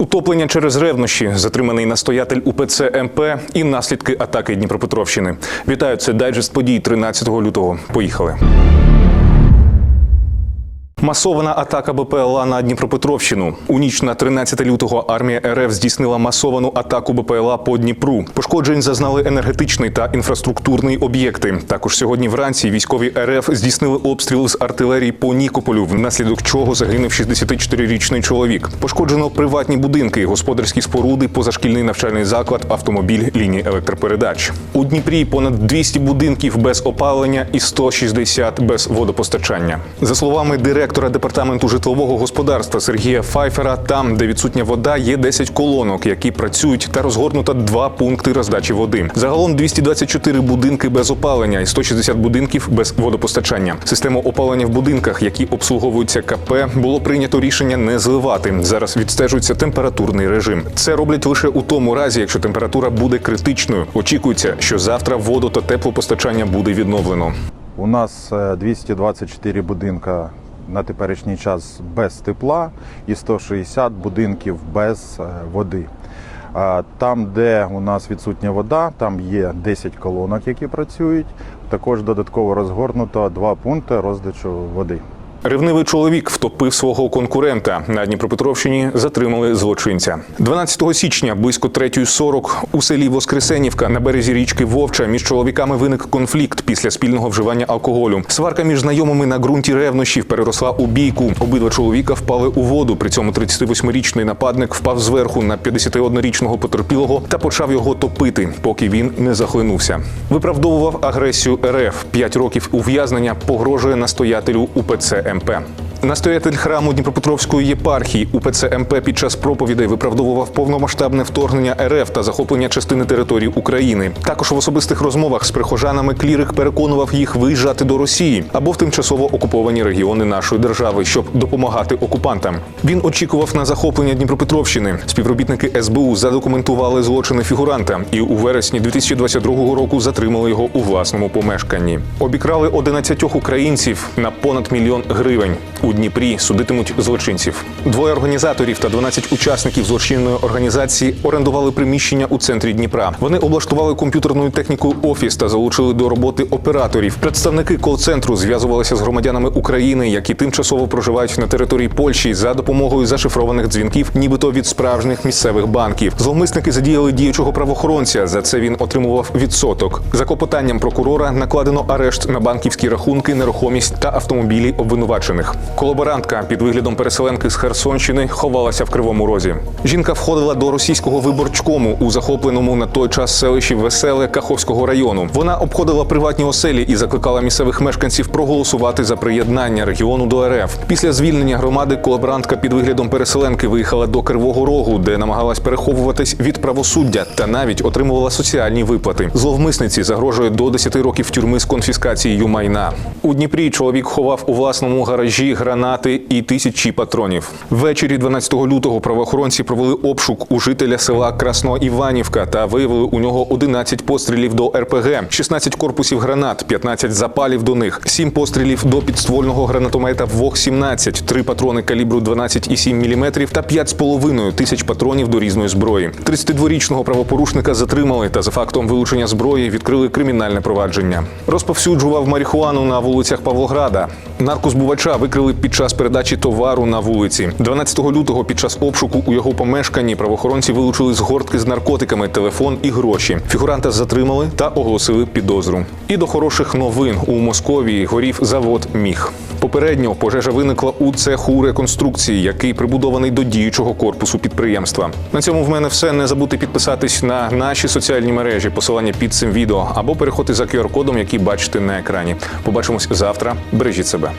Утоплення через ревнощі, затриманий настоятель УПЦ МП і наслідки атаки Дніпропетровщини. Вітаю, це дайджест подій 13 лютого. Поїхали. Масована атака БПЛА на Дніпропетровщину. У ніч на 13 лютого армія РФ здійснила масовану атаку БПЛА по Дніпру. Пошкоджень зазнали енергетичний та інфраструктурний об'єкти. Також сьогодні вранці військові РФ здійснили обстріл з артилерії по Нікополю, внаслідок чого загинув 64-річний чоловік. Пошкоджено приватні будинки, господарські споруди, позашкільний навчальний заклад, автомобіль, лінії електропередач. У Дніпрі понад 200 будинків без опалення і 160 без водопостачання. За словами директора департаменту житлового господарства Сергія Файфера, там, де відсутня вода, є 10 колонок, які працюють, та розгорнуто два пункти роздачі води. Загалом 224 будинки без опалення і 160 будинків без водопостачання. Систему опалення в будинках, які обслуговуються КП, було прийнято рішення не зливати. Зараз відстежується температурний режим. Це роблять лише у тому разі, якщо температура буде критичною. Очікується, що завтра воду та теплопостачання буде відновлено. У нас е, 224 будинка на теперішній час без тепла і 160 будинків без е, води. Там, де у нас відсутня вода, там є 10 колонок, які працюють. Також додатково розгорнуто два пункти роздачу води. Ревнивий чоловік втопив свого конкурента. На Дніпропетровщині затримали злочинця. 12 січня близько 3.40 у селі Воскресенівка на березі річки Вовча між чоловіками виник конфлікт після спільного вживання алкоголю. Сварка між знайомими на ґрунті ревнощів переросла у бійку. Обидва чоловіка впали у воду. При цьому 38-річний нападник впав зверху на 51-річного потерпілого та почав його топити, поки він не захлинувся. Виправдовував агресію РФ. П'ять років ув'язнення погрожує настоятелю УПЦ МП. Настоятель храму Дніпропетровської єпархії УПЦ МП під час проповідей виправдовував повномасштабне вторгнення РФ та захоплення частини території України. Також в особистих розмовах з прихожанами клірик переконував їх виїжджати до Росії або в тимчасово окуповані регіони нашої держави, щоб допомагати окупантам. Він очікував на захоплення Дніпропетровщини. Співробітники СБУ задокументували злочини фігуранта і у вересні 2022 року затримали його у власному помешканні. Обікрали 11 українців на понад мільйон гривень. У Дніпрі судитимуть злочинців. Двоє організаторів та 12 учасників злочинної організації орендували приміщення у центрі Дніпра. Вони облаштували комп'ютерною технікою офіс та залучили до роботи операторів. Представники кол-центру зв'язувалися з громадянами України, які тимчасово проживають на території Польщі за допомогою зашифрованих дзвінків, нібито від справжніх місцевих банків. Зловмисники задіяли діючого правоохоронця. За це він отримував відсоток. За клопотанням прокурора накладено арешт на банківські рахунки, нерухомість та автомобілі обвинувачених. Колаборантка під виглядом переселенки з Херсонщини ховалася в Кривому Розі. Жінка входила до російського виборчкому у захопленому на той час селищі Веселе Каховського району. Вона обходила приватні оселі і закликала місцевих мешканців проголосувати за приєднання регіону до РФ. Після звільнення громади колаборантка під виглядом переселенки виїхала до Кривого Рогу, де намагалась переховуватись від правосуддя та навіть отримувала соціальні виплати. Зловмисниці загрожує до 10 років тюрми з конфіскацією майна. У Дніпрі чоловік ховав у власному гаражі гранати і тисячі патронів. Ввечері 12 лютого правоохоронці провели обшук у жителя села Красноіванівка та виявили у нього 11 пострілів до РПГ, 16 корпусів гранат, 15 запалів до них, 7 пострілів до підствольного гранатомета ВОГ-17, 3 патрони калібру 12,7 мм та 5,5 тисяч патронів до різної зброї. 32-річного правопорушника затримали та за фактом вилучення зброї відкрили кримінальне провадження. Розповсюджував марихуану на вулицях Павлограда. Наркозбувача викрили під час передачі товару на вулиці. 12 лютого під час обшуку у його помешканні правоохоронці вилучили згортки з наркотиками, телефон і гроші. Фігуранта затримали та оголосили підозру. І до хороших новин у Московії горів завод Міг. Попередньо пожежа виникла у цеху реконструкції, який прибудований до діючого корпусу підприємства. На цьому в мене все. Не забудьте підписатись на наші соціальні мережі, посилання під цим відео або переходьте за QR-кодом, який бачите на екрані. Побачимось завтра. Бережіть себе.